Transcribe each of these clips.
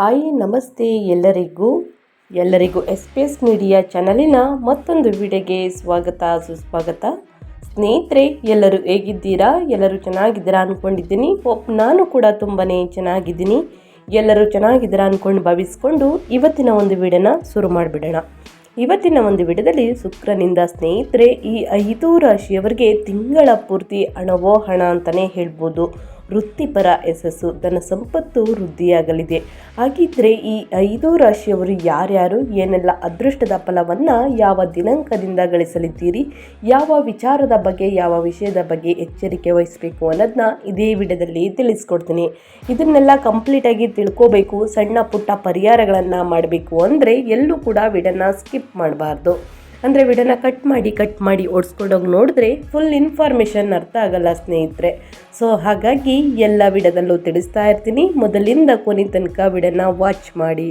Hi, ನಮಸ್ತೆ ಎಲ್ಲರಿಗೂ. ಎಲ್ಲರಿಗೂ ಎಸ್ ಪಿ ಎಸ್ ಮೀಡಿಯಾ ಚಾನಲಿನ ಮತ್ತೊಂದು ವಿಡಿಯೋಗೆ ಸ್ವಾಗತ, ಸುಸ್ವಾಗತ. ಸ್ನೇಹಿತರೆ, ಎಲ್ಲರೂ ಹೇಗಿದ್ದೀರಾ? ಎಲ್ಲರೂ ಚೆನ್ನಾಗಿದ್ದೀರಾ ಅಂದ್ಕೊಂಡಿದ್ದೀನಿ ನಾನು ಕೂಡ ತುಂಬಾ ಚೆನ್ನಾಗಿದ್ದೀನಿ. ಎಲ್ಲರೂ ಚೆನ್ನಾಗಿದ್ದೀರಾ ಅಂದ್ಕೊಂಡು ಭಾವಿಸ್ಕೊಂಡು ಇವತ್ತಿನ ಒಂದು ವಿಡಿಯೋನ ಶುರು ಮಾಡಿಬಿಡೋಣ. ಇವತ್ತಿನ ಒಂದು ವಿಡಿಯೋದಲ್ಲಿ ಶುಕ್ರನಿಂದ ಸ್ನೇಹಿತರೆ, ಈ ಐದು ರಾಶಿಯವರಿಗೆ ತಿಂಗಳ ಪೂರ್ತಿ ಹಣವೋ ಹಣ ಅಂತಲೇ ಹೇಳ್ಬೋದು. ವೃತ್ತಿಪರ ಯಶಸ್ಸು, ಧನ ಸಂಪತ್ತು ವೃದ್ಧಿಯಾಗಲಿದೆ. ಹಾಗಿದ್ರೆ ಈ ಐದು ರಾಶಿಯವರು ಯಾರ್ಯಾರು? ಏನೆಲ್ಲ ಅದೃಷ್ಟದ ಫಲವನ್ನು ಯಾವ ದಿನಾಂಕದಿಂದ ಗಳಿಸಲಿದ್ದೀರಿ? ಯಾವ ವಿಚಾರದ ಬಗ್ಗೆ, ಯಾವ ವಿಷಯದ ಬಗ್ಗೆ ಎಚ್ಚರಿಕೆ ವಹಿಸಬೇಕು ಅನ್ನೋದನ್ನ ಇದೇ ವಿಡಿಯೋದಲ್ಲಿ ತಿಳಿಸ್ಕೊಡ್ತೀನಿ. ಇದನ್ನೆಲ್ಲ ಕಂಪ್ಲೀಟಾಗಿ ತಿಳ್ಕೋಬೇಕು, ಸಣ್ಣ ಪುಟ್ಟ ಪರಿಹಾರಗಳನ್ನು ಮಾಡಬೇಕು ಅಂದರೆ ಎಲ್ಲೂ ಕೂಡ ವಿಡನ್ನ ಸ್ಕಿಪ್ ಮಾಡಬಾರ್ದು. ಅಂದರೆ ವಿಡನ ಕಟ್ ಮಾಡಿ ಕಟ್ ಮಾಡಿ ಓಡಿಸ್ಕೊಂಡೋಗಿ ನೋಡಿದ್ರೆ ಫುಲ್ ಇನ್ಫಾರ್ಮೇಷನ್ ಅರ್ಥ ಆಗಲ್ಲ ಸ್ನೇಹಿತರೆ. ಸೊ ಹಾಗಾಗಿ ಎಲ್ಲ ವಿಡದಲ್ಲೂ ತಿಳಿಸ್ತಾ ಇರ್ತೀನಿ. ಮೊದಲಿಂದ ಕೊನೆ ತನಕ ವಿಡನ ವಾಚ್ ಮಾಡಿ.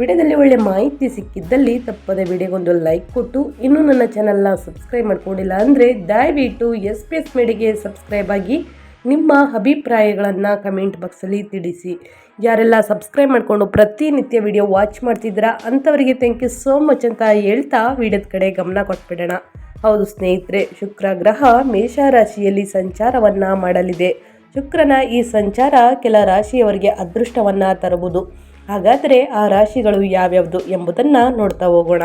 ವಿಡಿಯೋದಲ್ಲಿ ಒಳ್ಳೆ ಮಾಹಿತಿ ಸಿಕ್ಕಿದ್ದಲ್ಲಿ ತಪ್ಪದೆ ವಿಡಿಯೋಗೊಂದು ಲೈಕ್ ಕೊಟ್ಟು, ಇನ್ನೂ ನನ್ನ ಚಾನಲ್ನ ಸಬ್ಸ್ಕ್ರೈಬ್ ಮಾಡ್ಕೊಂಡಿಲ್ಲ ಅಂದರೆ ದಯವಿಟ್ಟು ಎಸ್ ಪಿ ಎಸ್ ಮೇಡಿಗೆ ಸಬ್ಸ್ಕ್ರೈಬ್ ಆಗಿ ನಿಮ್ಮ ಅಭಿಪ್ರಾಯಗಳನ್ನು ಕಮೆಂಟ್ ಬಾಕ್ಸಲ್ಲಿ ತಿಳಿಸಿ. ಯಾರೆಲ್ಲ ಸಬ್ಸ್ಕ್ರೈಬ್ ಮಾಡಿಕೊಂಡು ಪ್ರತಿನಿತ್ಯ ವಿಡಿಯೋ ವಾಚ್ ಮಾಡ್ತಿದ್ದೀರಾ ಅಂಥವರಿಗೆ ಥ್ಯಾಂಕ್ ಯು ಸೋ ಮಚ್ ಅಂತ ಹೇಳ್ತಾ ವಿಡಿಯೋದ ಕಡೆ ಗಮನ ಕೊಟ್ಬಿಡೋಣ. ಹೌದು ಸ್ನೇಹಿತರೆ, ಶುಕ್ರ ಗ್ರಹ ಮೇಷರಾಶಿಯಲ್ಲಿ ಸಂಚಾರವನ್ನು ಮಾಡಲಿದೆ. ಶುಕ್ರನ ಈ ಸಂಚಾರ ಕೆಲ ರಾಶಿಯವರಿಗೆ ಅದೃಷ್ಟವನ್ನು ತರಬಹುದು ಹಾಗಾದರೆ ಆ ರಾಶಿಗಳು ಯಾವ್ಯಾವುದು ಎಂಬುದನ್ನು ನೋಡ್ತಾ ಹೋಗೋಣ.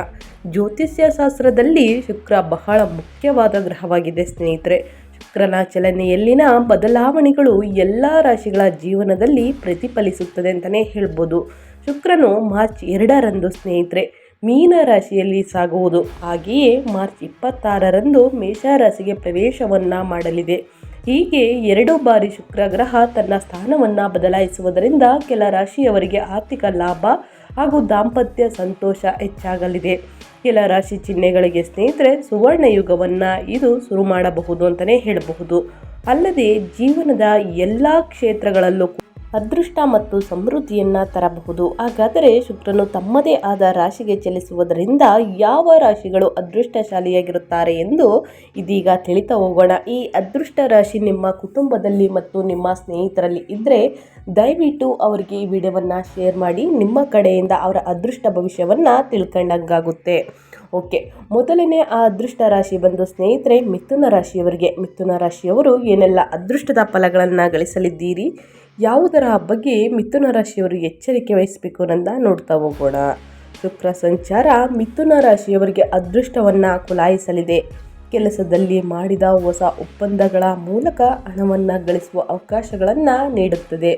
ಜ್ಯೋತಿಷ್ಯ ಶಾಸ್ತ್ರದಲ್ಲಿ ಶುಕ್ರ ಬಹಳ ಮುಖ್ಯವಾದ ಗ್ರಹವಾಗಿದೆ ಸ್ನೇಹಿತರೆ. ಶುಕ್ರನ ಚಲನೆಯಲ್ಲಿನ ಬದಲಾವಣೆಗಳು ಎಲ್ಲ ರಾಶಿಗಳ ಜೀವನದಲ್ಲಿ ಪ್ರತಿಫಲಿಸುತ್ತದೆ ಅಂತಲೇ ಹೇಳ್ಬೋದು. ಶುಕ್ರನು ಮಾರ್ಚ್ ಎರಡರಂದು ಸ್ನೇಹಿತರೆ, ಮೀನ ರಾಶಿಯಲ್ಲಿ ಸಾಗುವುದು. ಹಾಗೆಯೇ ಮಾರ್ಚ್ ಇಪ್ಪತ್ತಾರರಂದು ಮೇಷರಾಶಿಗೆ ಪ್ರವೇಶವನ್ನು ಮಾಡಲಿದೆ. ಹೀಗೆ ಎರಡು ಬಾರಿ ಶುಕ್ರ ಗ್ರಹ ತನ್ನ ಸ್ಥಾನವನ್ನು ಬದಲಾಯಿಸುವುದರಿಂದ ಕೆಲ ರಾಶಿಯವರಿಗೆ ಆರ್ಥಿಕ ಲಾಭ ಹಾಗೂ ದಾಂಪತ್ಯ ಸಂತೋಷ ಹೆಚ್ಚಾಗಲಿದೆ. ಕೆಲ ರಾಶಿ ಚಿಹ್ನೆಗಳಿಗೆ ಸ್ನೇಹಿತರೆ ಸುವರ್ಣ ಯುಗವನ್ನು ಇದು ಶುರು ಮಾಡಬಹುದು ಅಂತಲೇ ಹೇಳಬಹುದು. ಅಲ್ಲದೆ ಜೀವನದ ಎಲ್ಲ ಕ್ಷೇತ್ರಗಳಲ್ಲೂ ಅದೃಷ್ಟ ಮತ್ತು ಸಮೃದ್ಧಿಯನ್ನು ತರಬಹುದು. ಹಾಗಾದರೆ ಶುಕ್ರನು ತಮ್ಮದೇ ಆದ ರಾಶಿಗೆ ಚಲಿಸುವುದರಿಂದ ಯಾವ ರಾಶಿಗಳು ಅದೃಷ್ಟಶಾಲಿಯಾಗಿರುತ್ತಾರೆ ಎಂದು ಇದೀಗ ತಿಳಿತಾ ಹೋಗೋಣ. ಈ ಅದೃಷ್ಟ ರಾಶಿ ನಿಮ್ಮ ಕುಟುಂಬದಲ್ಲಿ ಮತ್ತು ನಿಮ್ಮ ಸ್ನೇಹಿತರಲ್ಲಿ ಇದ್ದರೆ ದಯವಿಟ್ಟು ಅವರಿಗೆ ಈ ವಿಡಿಯೋವನ್ನು ಶೇರ್ ಮಾಡಿ. ನಿಮ್ಮ ಕಡೆಯಿಂದ ಅವರ ಅದೃಷ್ಟ ಭವಿಷ್ಯವನ್ನು ತಿಳ್ಕೊಂಡಂಗಾಗುತ್ತೆ. ಓಕೆ, ಮೊದಲನೇ ಆ ಅದೃಷ್ಟ ರಾಶಿ ಬಂದು ಸ್ನೇಹಿತರೆ, ಮಿಥುನ ರಾಶಿಯವರಿಗೆ. ಮಿಥುನ ರಾಶಿಯವರು ಏನೆಲ್ಲ ಅದೃಷ್ಟದ ಫಲಗಳನ್ನು ಗಳಿಸಲಿದ್ದೀರಿ? ಯಾವುದರ ಬಗ್ಗೆ ಮಿಥುನ ರಾಶಿಯವರು ಎಚ್ಚರಿಕೆ ವಹಿಸಬೇಕು ಅನ್ನೋದನ್ನ ನೋಡ್ತಾ ಹೋಗೋಣ. ಶುಕ್ರ ಸಂಚಾರ ಮಿಥುನ ರಾಶಿಯವರಿಗೆ ಅದೃಷ್ಟವನ್ನು ಕುಲಾಯಿಸಲಿದೆ. ಕೆಲಸದಲ್ಲಿ ಮಾಡಿದ ಹೊಸ ಒಪ್ಪಂದಗಳ ಮೂಲಕ ಹಣವನ್ನು ಗಳಿಸುವ ಅವಕಾಶಗಳನ್ನು ನೀಡುತ್ತದೆ.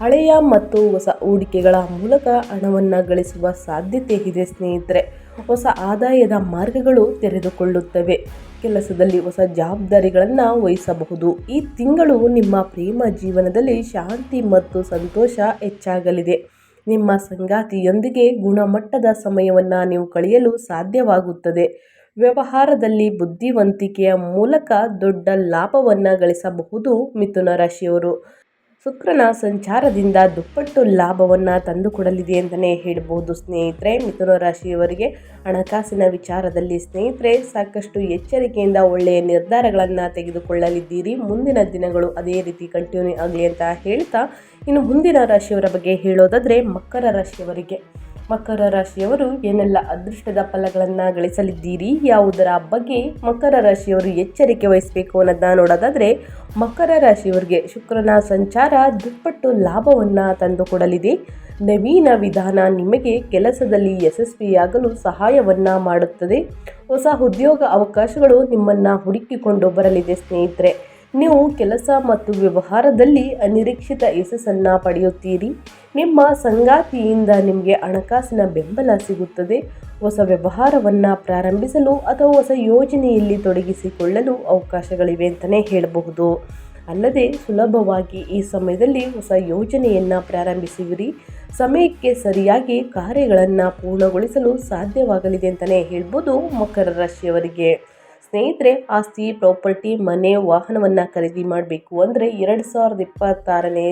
ಹಳೆಯ ಮತ್ತು ಹೊಸ ಹೂಡಿಕೆಗಳ ಮೂಲಕ ಹಣವನ್ನು ಗಳಿಸುವ ಸಾಧ್ಯತೆ ಇದೆ ಸ್ನೇಹಿತರೆ. ಹೊಸ ಆದಾಯದ ಮಾರ್ಗಗಳು ತೆರೆದುಕೊಳ್ಳುತ್ತವೆ. ಕೆಲಸದಲ್ಲಿ ಹೊಸ ಜವಾಬ್ದಾರಿಗಳನ್ನು ವಹಿಸಬಹುದು. ಈ ತಿಂಗಳು ನಿಮ್ಮ ಪ್ರೇಮ ಜೀವನದಲ್ಲಿ ಶಾಂತಿ ಮತ್ತು ಸಂತೋಷ ಹೆಚ್ಚಾಗಲಿದೆ. ನಿಮ್ಮ ಸಂಗಾತಿಯೊಂದಿಗೆ ಗುಣಮಟ್ಟದ ಸಮಯವನ್ನು ನೀವು ಕಳೆಯಲು ಸಾಧ್ಯವಾಗುತ್ತದೆ. ವ್ಯವಹಾರದಲ್ಲಿ ಬುದ್ಧಿವಂತಿಕೆಯ ಮೂಲಕ ದೊಡ್ಡ ಲಾಭವನ್ನು ಗಳಿಸಬಹುದು ಮಿಥುನ ರಾಶಿಯವರು. ಶುಕ್ರನ ಸಂಚಾರದಿಂದ ದುಪ್ಪಟ್ಟು ಲಾಭವನ್ನು ತಂದುಕೊಡಲಿದೆ ಅಂತಲೇ ಹೇಳ್ಬೋದು. ಸ್ನೇಹಿತರೆ, ಮಿಥುನ ರಾಶಿಯವರಿಗೆ ಹಣಕಾಸಿನ ವಿಚಾರದಲ್ಲಿ ಸ್ನೇಹಿತರೆ, ಸಾಕಷ್ಟು ಎಚ್ಚರಿಕೆಯಿಂದ ಒಳ್ಳೆಯ ನಿರ್ಧಾರಗಳನ್ನು ತೆಗೆದುಕೊಳ್ಳಲಿದ್ದೀರಿ. ಮುಂದಿನ ದಿನಗಳು ಅದೇ ರೀತಿ ಕಂಟಿನ್ಯೂ ಆಗಲಿ ಅಂತ ಹೇಳ್ತಾ, ಇನ್ನು ಮುಂದಿನ ರಾಶಿಯವರ ಬಗ್ಗೆ ಹೇಳೋದಾದರೆ ಮಕರ ರಾಶಿಯವರಿಗೆ. ಮಕರ ರಾಶಿಯವರು ಏನೆಲ್ಲ ಅದೃಷ್ಟದ ಫಲಗಳನ್ನು ಗಳಿಸಲಿದ್ದೀರಿ? ಯಾವುದರ ಬಗ್ಗೆ ಮಕರ ರಾಶಿಯವರು ಎಚ್ಚರಿಕೆ ವಹಿಸಬೇಕು ಅನ್ನೋದನ್ನ ನೋಡೋದಾದರೆ, ಮಕರ ರಾಶಿಯವರಿಗೆ ಶುಕ್ರನ ಸಂಚಾರ ದುಪ್ಪಟ್ಟು ಲಾಭವನ್ನು ತಂದುಕೊಡಲಿದೆ. ನವೀನ ವಿಧಾನ ನಿಮಗೆ ಕೆಲಸದಲ್ಲಿ ಯಶಸ್ವಿಯಾಗಲು ಸಹಾಯವನ್ನು ಮಾಡುತ್ತದೆ. ಹೊಸ ಉದ್ಯೋಗ ಅವಕಾಶಗಳು ನಿಮ್ಮನ್ನು ಹುಡುಕಿಕೊಂಡು ಬರಲಿದೆ ಸ್ನೇಹಿತರೆ. ನೀವು ಕೆಲಸ ಮತ್ತು ವ್ಯವಹಾರದಲ್ಲಿ ಅನಿರೀಕ್ಷಿತ ಯಶಸ್ಸನ್ನು ಪಡೆಯುತ್ತೀರಿ. ನಿಮ್ಮ ಸಂಗಾತಿಯಿಂದ ನಿಮಗೆ ಹಣಕಾಸಿನ ಬೆಂಬಲ ಸಿಗುತ್ತದೆ. ಹೊಸ ವ್ಯವಹಾರವನ್ನು ಪ್ರಾರಂಭಿಸಲು ಅಥವಾ ಹೊಸ ಯೋಜನೆಯಲ್ಲಿ ತೊಡಗಿಸಿಕೊಳ್ಳಲು ಅವಕಾಶಗಳಿವೆ ಅಂತಲೇ ಹೇಳಬಹುದು. ಅಲ್ಲದೆ ಸುಲಭವಾಗಿ ಈ ಸಮಯದಲ್ಲಿ ಹೊಸ ಯೋಜನೆಯನ್ನು ಪ್ರಾರಂಭಿಸುವಿರಿ. ಸಮಯಕ್ಕೆ ಸರಿಯಾಗಿ ಕಾರ್ಯಗಳನ್ನು ಪೂರ್ಣಗೊಳಿಸಲು ಸಾಧ್ಯವಾಗಲಿದೆ ಅಂತಲೇ ಹೇಳ್ಬೋದು ಮಕರ ರಾಶಿಯವರಿಗೆ. ಸ್ನೇಹಿತರೆ, ಆಸ್ತಿ, ಪ್ರಾಪರ್ಟಿ, ಮನೆ, ವಾಹನವನ್ನು ಖರೀದಿ ಮಾಡಬೇಕು ಅಂದರೆ ಎರಡು ಸಾವಿರದ ಇಪ್ಪತ್ತಾರನೇ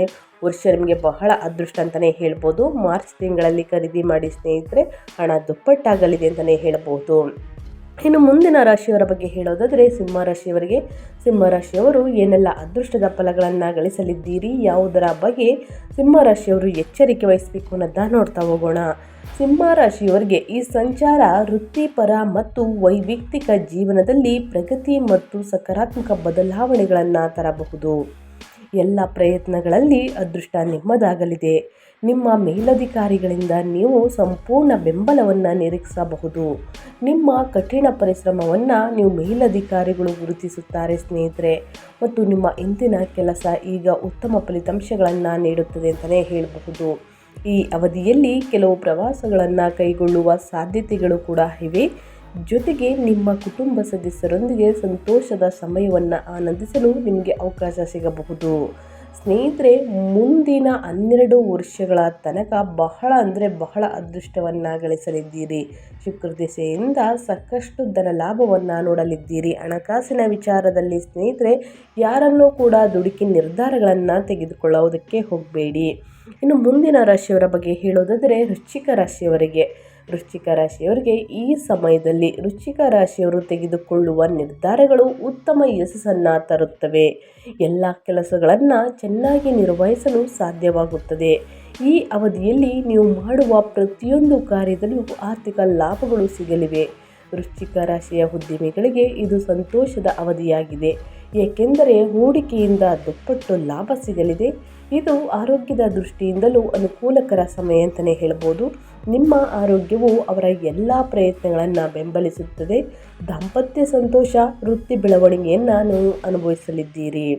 ವರ್ಷ ನಿಮಗೆ ಬಹಳ ಅದೃಷ್ಟ ಅಂತಲೇ ಹೇಳ್ಬೋದು. ಮಾರ್ಚ್ ತಿಂಗಳಲ್ಲಿ ಖರೀದಿ ಮಾಡಿ ಸ್ನೇಹಿತರೆ, ಹಣ ದುಪ್ಪಟ್ಟಾಗಲಿದೆ ಅಂತಲೇ ಹೇಳ್ಬೋದು. ಇನ್ನು ಮುಂದಿನ ರಾಶಿಯವರ ಬಗ್ಗೆ ಹೇಳೋದಾದರೆ ಸಿಂಹ ರಾಶಿಯವರಿಗೆ, ಸಿಂಹ ರಾಶಿಯವರು ಏನೆಲ್ಲ ಅದೃಷ್ಟದ ಫಲಗಳನ್ನು ಗಳಿಸಲಿದ್ದೀರಿ, ಯಾವುದರ ಬಗ್ಗೆ ಸಿಂಹ ರಾಶಿಯವರು ಎಚ್ಚರಿಕೆ ವಹಿಸಬೇಕು ಅನ್ನೋದನ್ನ ನೋಡ್ತಾ ಹೋಗೋಣ. ಸಿಂಹ ರಾಶಿಯವರಿಗೆ ಈ ಸಂಚಾರ ವೃತ್ತಿಪರ ಮತ್ತು ವೈಯಕ್ತಿಕ ಜೀವನದಲ್ಲಿ ಪ್ರಗತಿ ಮತ್ತು ಸಕಾರಾತ್ಮಕ ಬದಲಾವಣೆಗಳನ್ನು ತರಬಹುದು. ಎಲ್ಲ ಪ್ರಯತ್ನಗಳಲ್ಲಿ ಅದೃಷ್ಟ ನಿಮ್ಮದಾಗಲಿದೆ. ನಿಮ್ಮ ಮೇಲಧಿಕಾರಿಗಳಿಂದ ನೀವು ಸಂಪೂರ್ಣ ಬೆಂಬಲವನ್ನು ನಿರೀಕ್ಷಿಸಬಹುದು. ನಿಮ್ಮ ಕಠಿಣ ಪರಿಶ್ರಮವನ್ನು ನೀವು ಮೇಲಧಿಕಾರಿಗಳು ಗುರುತಿಸುತ್ತಾರೆ ಸ್ನೇಹಿತರೆ. ಮತ್ತು ನಿಮ್ಮ ಇಂದಿನ ಕೆಲಸ ಈಗ ಉತ್ತಮ ಫಲಿತಾಂಶಗಳನ್ನು ನೀಡುತ್ತದೆ ಅಂತಲೇ ಹೇಳಬಹುದು. ಈ ಅವಧಿಯಲ್ಲಿ ಕೆಲವು ಪ್ರವಾಸಗಳನ್ನು ಕೈಗೊಳ್ಳುವ ಸಾಧ್ಯತೆಗಳು ಕೂಡ ಇವೆ. ಜೊತೆಗೆ ನಿಮ್ಮ ಕುಟುಂಬ ಸದಸ್ಯರೊಂದಿಗೆ ಸಂತೋಷದ ಸಮಯವನ್ನು ಆನಂದಿಸಲು ನಿಮಗೆ ಅವಕಾಶ ಸಿಗಬಹುದು. ಸ್ನೇಹಿತರೆ, ಮುಂದಿನ ಹನ್ನೆರಡು ವರ್ಷಗಳ ತನಕ ಬಹಳ ಅಂದರೆ ಬಹಳ ಅದೃಷ್ಟವನ್ನು ಗಳಿಸಲಿದ್ದೀರಿ ಶುಕ್ರ ದಿಸೆಯಿಂದ ಸಾಕಷ್ಟು ಧನ ಲಾಭವನ್ನು ನೋಡಲಿದ್ದೀರಿ. ಹಣಕಾಸಿನ ವಿಚಾರದಲ್ಲಿ ಸ್ನೇಹಿತರೆ, ಯಾರನ್ನೂ ಕೂಡ ದುಡುಕಿ ನಿರ್ಧಾರಗಳನ್ನು ತೆಗೆದುಕೊಳ್ಳೋದಕ್ಕೆ ಹೋಗಬೇಡಿ. ಇನ್ನು ಮುಂದಿನ ರಾಶಿಯವರ ಬಗ್ಗೆ ಹೇಳೋದಾದರೆ, ವೃಶ್ಚಿಕ ರಾಶಿಯವರಿಗೆ. ವೃಶ್ಚಿಕ ರಾಶಿಯವರಿಗೆ ಈ ಸಮಯದಲ್ಲಿ ವೃಶ್ಚಿಕ ರಾಶಿಯವರು ತೆಗೆದುಕೊಳ್ಳುವ ನಿರ್ಧಾರಗಳು ಉತ್ತಮ ಯಶಸ್ಸನ್ನು ತರುತ್ತವೆ. ಎಲ್ಲ ಕೆಲಸಗಳನ್ನು ಚೆನ್ನಾಗಿ ನಿರ್ವಹಿಸಲು ಸಾಧ್ಯವಾಗುತ್ತದೆ. ಈ ಅವಧಿಯಲ್ಲಿ ನೀವು ಮಾಡುವ ಪ್ರತಿಯೊಂದು ಕಾರ್ಯದಲ್ಲೂ ಆರ್ಥಿಕ ಲಾಭಗಳು ಸಿಗಲಿವೆ. ವೃಶ್ಚಿಕ ರಾಶಿಯ ಉದ್ಯಮಿಗಳಿಗೆ ಇದು ಸಂತೋಷದ ಅವಧಿಯಾಗಿದೆ. ಏಕೆಂದರೆ ಹೂಡಿಕೆಯಿಂದ ದುಪ್ಪಟ್ಟು ಲಾಭ ಸಿಗಲಿದೆ. ಇದು ಆರೋಗ್ಯದ ದೃಷ್ಟಿಯಿಂದಲೂ ಅನುಕೂಲಕರ ಸಮಯ ಅಂತಲೇ ಹೇಳ್ಬೋದು. ನಿಮ್ಮ ಆರೋಗ್ಯವು ಅವರ ಎಲ್ಲ ಪ್ರಯತ್ನಗಳನ್ನು ಬೆಂಬಲಿಸುತ್ತದೆ. ದಾಂಪತ್ಯ ಸಂತೋಷ, ವೃತ್ತಿ ಬೆಳವಣಿಗೆಯನ್ನು ನೀವು ಅನುಭವಿಸಲಿದ್ದೀರಿ.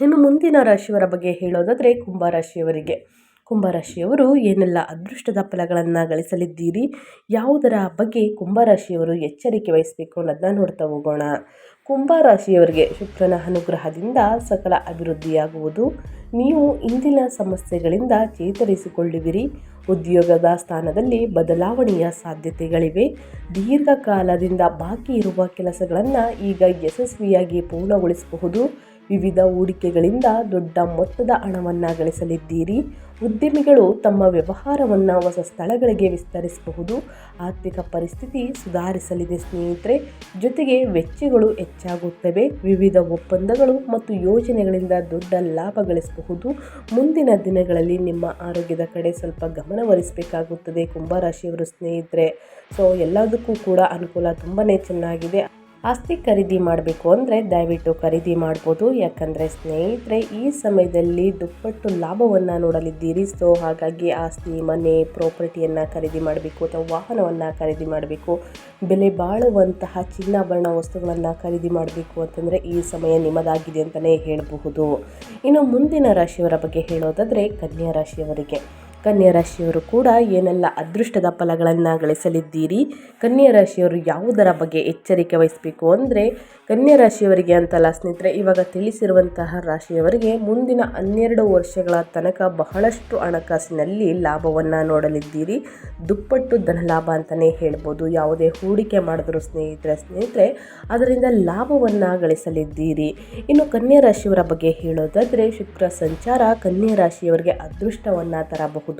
ಇನ್ನು ಮುಂದಿನ ರಾಶಿಯವರ ಬಗ್ಗೆ ಹೇಳೋದಾದರೆ ಕುಂಭರಾಶಿಯವರಿಗೆ. ಕುಂಭರಾಶಿಯವರು ಏನೆಲ್ಲ ಅದೃಷ್ಟದ ಫಲಗಳನ್ನು ಗಳಿಸಲಿದ್ದೀರಿ? ಯಾವುದರ ಬಗ್ಗೆ ಕುಂಭರಾಶಿಯವರು ಎಚ್ಚರಿಕೆ ವಹಿಸಬೇಕು ಅನ್ನೋದನ್ನ ನೋಡ್ತಾ ಹೋಗೋಣ. ಕುಂಭರಾಶಿಯವರಿಗೆ ಶುಕ್ರನ ಅನುಗ್ರಹದಿಂದ ಸಕಲ ಅಭಿವೃದ್ಧಿಯಾಗುವುದು. ನೀವು ಇಂದಿನ ಸಮಸ್ಯೆಗಳಿಂದ ಚೇತರಿಸಿಕೊಳ್ಳುವಿರಿ. ಉದ್ಯೋಗದ ಸ್ಥಾನದಲ್ಲಿ ಬದಲಾವಣೆಯ ಸಾಧ್ಯತೆಗಳಿವೆ. ದೀರ್ಘಕಾಲದಿಂದ ಬಾಕಿ ಇರುವ ಕೆಲಸಗಳನ್ನು ಈಗ ಯಶಸ್ವಿಯಾಗಿ ಪೂರ್ಣಗೊಳಿಸಬಹುದು. ವಿವಿಧ ಹೂಡಿಕೆಗಳಿಂದ ದೊಡ್ಡ ಮೊತ್ತದ ಹಣವನ್ನು ಗಳಿಸಲಿದ್ದೀರಿ ಉದ್ಯಮಿಗಳು ತಮ್ಮ ವ್ಯವಹಾರವನ್ನು ಹೊಸ ಸ್ಥಳಗಳಿಗೆ ವಿಸ್ತರಿಸಬಹುದು. ಆರ್ಥಿಕ ಪರಿಸ್ಥಿತಿ ಸುಧಾರಿಸಲಿದೆ ಸ್ನೇಹಿತರೆ. ಜೊತೆಗೆ ವೆಚ್ಚಗಳು ಹೆಚ್ಚಾಗುತ್ತವೆ. ವಿವಿಧ ಒಪ್ಪಂದಗಳು ಮತ್ತು ಯೋಜನೆಗಳಿಂದ ದೊಡ್ಡ ಲಾಭ ಗಳಿಸಬಹುದು. ಮುಂದಿನ ದಿನಗಳಲ್ಲಿ ನಿಮ್ಮ ಆರೋಗ್ಯದ ಕಡೆ ಸ್ವಲ್ಪ ಗಮನವರಿಸಬೇಕಾಗುತ್ತದೆ ಕುಂಭರಾಶಿಯವರು ಸ್ನೇಹಿತರೆ. ಸೊ ಎಲ್ಲದಕ್ಕೂ ಕೂಡ ಅನುಕೂಲ ತುಂಬಾ ಚೆನ್ನಾಗಿದೆ. ಆಸ್ತಿ ಖರೀದಿ ಮಾಡಬೇಕು ಅಂದರೆ ದಯವಿಟ್ಟು ಖರೀದಿ ಮಾಡ್ಬೋದು. ಯಾಕಂದರೆ ಸ್ನೇಹಿತರೆ, ಈ ಸಮಯದಲ್ಲಿ ದುಪ್ಪಟ್ಟು ಲಾಭವನ್ನು ನೋಡಲಿದ್ದೀರಿ. ಸೊ ಹಾಗಾಗಿ ಆಸ್ತಿ, ಮನೆ, ಪ್ರಾಪರ್ಟಿಯನ್ನು ಖರೀದಿ ಮಾಡಬೇಕು ಅಥವಾ ವಾಹನವನ್ನು ಖರೀದಿ ಮಾಡಬೇಕು. ಬೆಲೆ ಬಾಳುವಂತಹ ಚಿನ್ನಾಭರಣ ವಸ್ತುಗಳನ್ನು ಖರೀದಿ ಮಾಡಬೇಕು ಅಂತಂದರೆ ಈ ಸಮಯ ನಿಮ್ಮದಾಗಿದೆ ಅಂತಲೇ ಹೇಳಬಹುದು. ಇನ್ನು ಮುಂದಿನ ರಾಶಿಯವರ ಬಗ್ಗೆ ಹೇಳೋದಾದರೆ, ಕನ್ಯಾ ರಾಶಿಯವರಿಗೆ. ಕನ್ಯಾ ರಾಶಿಯವರು ಕೂಡ ಏನೆಲ್ಲ ಅದೃಷ್ಟದ ಫಲಗಳನ್ನು ಗಳಿಸಲಿದ್ದೀರಿ? ಕನ್ಯಾ ರಾಶಿಯವರು ಯಾವುದರ ಬಗ್ಗೆ ಎಚ್ಚರಿಕೆ ವಹಿಸಬೇಕು ಅಂದರೆ ಕನ್ಯಾ ರಾಶಿಯವರಿಗೆ ಅಂತಲ್ಲ ಸ್ನೇಹಿತರೆ, ಇವಾಗ ತಿಳಿಸಿರುವಂತಹ ರಾಶಿಯವರಿಗೆ ಮುಂದಿನ ಹನ್ನೆರಡು ವರ್ಷಗಳ ತನಕ ಬಹಳಷ್ಟು ಹಣಕಾಸಿನಲ್ಲಿ ಲಾಭವನ್ನು ನೋಡಲಿದ್ದೀರಿ. ದುಪ್ಪಟ್ಟು ಧನ ಲಾಭ ಅಂತಲೇ ಹೇಳ್ಬೋದು. ಯಾವುದೇ ಹೂಡಿಕೆ ಮಾಡಿದ್ರು ಸ್ನೇಹಿತರೆ ಸ್ನೇಹಿತರೆ, ಅದರಿಂದ ಲಾಭವನ್ನು ಗಳಿಸಲಿದ್ದೀರಿ. ಇನ್ನು ಕನ್ಯಾ ರಾಶಿಯವರ ಬಗ್ಗೆ ಹೇಳೋದಾದರೆ ಶುಕ್ರ ಸಂಚಾರ ಕನ್ಯಾ ರಾಶಿಯವರಿಗೆ ಅದೃಷ್ಟವನ್ನು ತರಬಹುದು.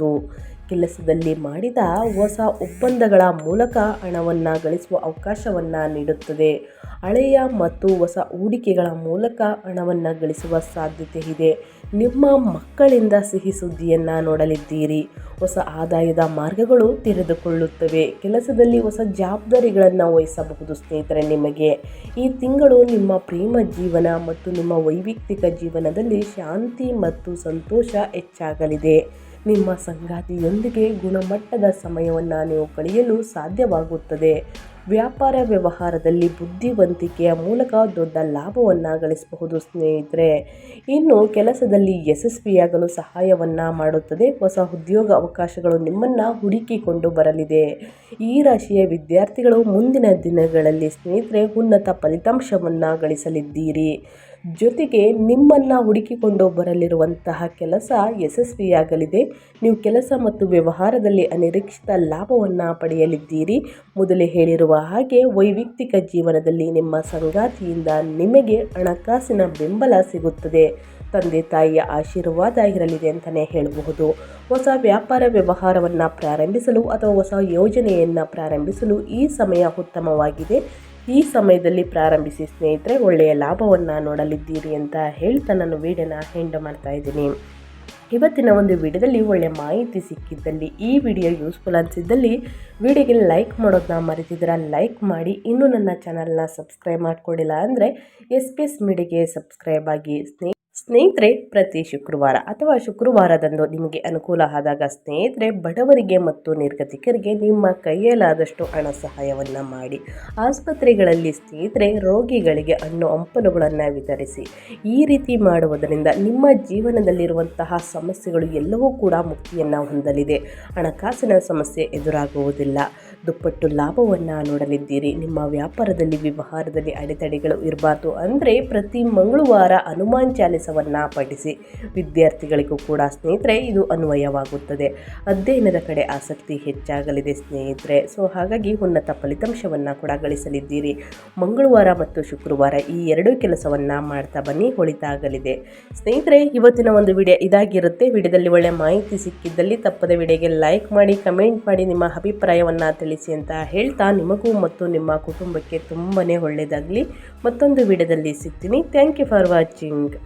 ಕೆಲಸದಲ್ಲಿ ಮಾಡಿದ ಹೊಸ ಒಪ್ಪಂದಗಳ ಮೂಲಕ ಹಣವನ್ನು ಗಳಿಸುವ ಅವಕಾಶವನ್ನು ನೀಡುತ್ತದೆ. ಹಳೆಯ ಮತ್ತು ಹೊಸ ಹೂಡಿಕೆಗಳ ಮೂಲಕ ಹಣವನ್ನು ಗಳಿಸುವ ಸಾಧ್ಯತೆ ಇದೆ. ನಿಮ್ಮ ಮಕ್ಕಳಿಂದ ಸಿಹಿ ಸುದ್ದಿಯನ್ನು ನೋಡಲಿದ್ದೀರಿ. ಹೊಸ ಆದಾಯದ ಮಾರ್ಗಗಳು ತೆರೆದುಕೊಳ್ಳುತ್ತವೆ ಕೆಲಸದಲ್ಲಿ ಹೊಸ ಜವಾಬ್ದಾರಿಗಳನ್ನು ವಹಿಸಬಹುದು ಸ್ನೇಹಿತರೆ ನಿಮಗೆ. ಈ ತಿಂಗಳು ನಿಮ್ಮ ಪ್ರೇಮ ಜೀವನ ಮತ್ತು ನಿಮ್ಮ ವೈಯಕ್ತಿಕ ಜೀವನದಲ್ಲಿ ಶಾಂತಿ ಮತ್ತು ಸಂತೋಷ ಹೆಚ್ಚಾಗಲಿದೆ. ನಿಮ್ಮ ಸಂಗಾತಿಯೊಂದಿಗೆ ಗುಣಮಟ್ಟದ ಸಮಯವನ್ನು ನೀವು ಕಳೆಯಲು ಸಾಧ್ಯವಾಗುತ್ತದೆ. ವ್ಯಾಪಾರ ವ್ಯವಹಾರದಲ್ಲಿ ಬುದ್ಧಿವಂತಿಕೆಯ ಮೂಲಕ ದೊಡ್ಡ ಲಾಭವನ್ನು ಗಳಿಸಬಹುದು ಸ್ನೇಹಿತರೆ. ಇನ್ನು ಕೆಲಸದಲ್ಲಿ ಯಶಸ್ವಿಯಾಗಲು ಸಹಾಯವನ್ನು ಮಾಡುತ್ತದೆ. ಹೊಸ ಉದ್ಯೋಗ ಅವಕಾಶಗಳು ನಿಮ್ಮನ್ನು ಹುಡುಕಿಕೊಂಡು ಬರಲಿದೆ. ಈ ರಾಶಿಯ ವಿದ್ಯಾರ್ಥಿಗಳು ಮುಂದಿನ ದಿನಗಳಲ್ಲಿ ಸ್ನೇಹಿತರೆ ಉನ್ನತ ಫಲಿತಾಂಶವನ್ನು ಗಳಿಸಲಿದ್ದೀರಿ. ಜೊತೆಗೆ ನಿಮ್ಮನ್ನು ಹುಡುಕಿಕೊಂಡು ಬರಲಿರುವಂತಹ ಕೆಲಸ ಯಶಸ್ವಿಯಾಗಲಿದೆ. ನೀವು ಕೆಲಸ ಮತ್ತು ವ್ಯವಹಾರದಲ್ಲಿ ಅನಿರೀಕ್ಷಿತ ಲಾಭವನ್ನು ಪಡೆಯಲಿದ್ದೀರಿ. ಮೊದಲೇ ಹೇಳಿರುವ ಹಾಗೆ ವೈಯಕ್ತಿಕ ಜೀವನದಲ್ಲಿ ನಿಮ್ಮ ಸಂಗಾತಿಯಿಂದ ನಿಮಗೆ ಹಣಕಾಸಿನ ಬೆಂಬಲ ಸಿಗುತ್ತದೆ. ತಂದೆ ತಾಯಿಯ ಆಶೀರ್ವಾದ ಇರಲಿದೆ ಅಂತಲೇ ಹೇಳಬಹುದು. ಹೊಸ ವ್ಯಾಪಾರ ವ್ಯವಹಾರವನ್ನು ಪ್ರಾರಂಭಿಸಲು ಅಥವಾ ಹೊಸ ಯೋಜನೆಯನ್ನು ಪ್ರಾರಂಭಿಸಲು ಈ ಸಮಯ ಉತ್ತಮವಾಗಿದೆ. ಈ ಸಮಯದಲ್ಲಿ ಪ್ರಾರಂಭಿಸಿ ಸ್ನೇಹಿತರೆ, ಒಳ್ಳೆಯ ಲಾಭವನ್ನು ನೋಡಲಿದ್ದೀರಿ ಅಂತ ಹೇಳ್ತಾ ನಾನು ವಿಡಿಯೋನ ಹೆಂಡ್ ಮಾಡ್ತಾ ಇದ್ದೀನಿ. ಇವತ್ತಿನ ಒಂದು ವಿಡಿಯೋದಲ್ಲಿ ಒಳ್ಳೆಯ ಮಾಹಿತಿ ಸಿಕ್ಕಿದ್ದಲ್ಲಿ, ಈ ವಿಡಿಯೋ ಯೂಸ್ಫುಲ್ ಅನಿಸಿದ್ದಲ್ಲಿ ವಿಡಿಯೋಗೆ ಲೈಕ್ ಮಾಡೋದನ್ನ ಮರೆತಿದ್ರೆ ಲೈಕ್ ಮಾಡಿ. ಇನ್ನೂ ನನ್ನ ಚಾನಲ್ನ ಸಬ್ಸ್ಕ್ರೈಬ್ ಮಾಡ್ಕೊಂಡಿಲ್ಲ ಅಂದರೆ ಎಸ್ ಪಿ ಎಸ್ ಮೀಡಿಯಾಗೆ ಸಬ್ಸ್ಕ್ರೈಬ್ ಆಗಿ. ಸ್ನೇಹಿ ಸ್ನೇಹಿತರೆ, ಪ್ರತಿ ಶುಕ್ರವಾರ ಅಥವಾ ಶುಕ್ರವಾರದಂದು ನಿಮಗೆ ಅನುಕೂಲ ಆದಾಗ ಸ್ನೇಹಿತರೆ, ಬಡವರಿಗೆ ಮತ್ತು ನಿರ್ಗತಿಕರಿಗೆ ನಿಮ್ಮ ಕೈಯಲ್ಲಾದಷ್ಟು ಹಣ ಸಹಾಯವನ್ನು ಮಾಡಿ. ಆಸ್ಪತ್ರೆಗಳಲ್ಲಿ ಸ್ನೇಹಿತರೆ, ರೋಗಿಗಳಿಗೆ ಹಣ್ಣು ಹಂಪಲುಗಳನ್ನು ವಿತರಿಸಿ. ಈ ರೀತಿ ಮಾಡುವುದರಿಂದ ನಿಮ್ಮ ಜೀವನದಲ್ಲಿರುವಂತಹ ಸಮಸ್ಯೆಗಳು ಎಲ್ಲವೂ ಕೂಡ ಮುಕ್ತಿಯನ್ನು ಹೊಂದಲಿದೆ. ಹಣಕಾಸಿನ ಸಮಸ್ಯೆ ಎದುರಾಗುವುದಿಲ್ಲ. ದುಪ್ಪಟ್ಟು ಲಾಭವನ್ನು ನೋಡಲಿದ್ದೀರಿ. ನಿಮ್ಮ ವ್ಯಾಪಾರದಲ್ಲಿ, ವ್ಯವಹಾರದಲ್ಲಿ ಅಡೆತಡೆಗಳು ಇರಬಾರ್ದು. ಅಂದರೆ ಪ್ರತಿ ಮಂಗಳವಾರ ಹನುಮಾನ್ ಚಾಲಿಸವನ್ನು ಪಠಿಸಿ ವಿದ್ಯಾರ್ಥಿಗಳಿಗೂ ಕೂಡ ಸ್ನೇಹಿತರೆ, ಇದು ಅನ್ವಯವಾಗುತ್ತದೆ. ಅಧ್ಯಯನದ ಕಡೆ ಆಸಕ್ತಿ ಹೆಚ್ಚಾಗಲಿದೆ ಸ್ನೇಹಿತರೆ. ಸೊ ಹಾಗಾಗಿ ಉನ್ನತ ಫಲಿತಾಂಶವನ್ನು ಕೂಡ ಗಳಿಸಲಿದ್ದೀರಿ. ಮಂಗಳವಾರ ಮತ್ತು ಶುಕ್ರವಾರ ಈ ಎರಡೂ ಕೆಲಸವನ್ನು ಮಾಡ್ತಾ ಬನ್ನಿ, ಹೊಳಿತಾಗಲಿದೆ. ಸ್ನೇಹಿತರೆ, ಇವತ್ತಿನ ಒಂದು ವಿಡಿಯೋ ಇದಾಗಿರುತ್ತೆ. ವಿಡಿಯೋದಲ್ಲಿ ಒಳ್ಳೆ ಮಾಹಿತಿ ಸಿಕ್ಕಿದ್ದಲ್ಲಿ ತಪ್ಪದ ವಿಡಿಯೋಗೆ ಲೈಕ್ ಮಾಡಿ ಕಮೆಂಟ್ ಮಾಡಿ, ನಿಮ್ಮ ಅಭಿಪ್ರಾಯವನ್ನು ತಿಳಿಸಿ ಅಂತ ಹೇಳ್ತಾ ನಿಮಗೂ ಮತ್ತು ನಿಮ್ಮ ಕುಟುಂಬಕ್ಕೆ ತುಂಬಾ ಒಳ್ಳೆಯದಾಗಲಿ. ಮತ್ತೊಂದು ವಿಡಿಯೋದಲ್ಲಿ ಸಿಗ್ತೀನಿ. Thank you for watching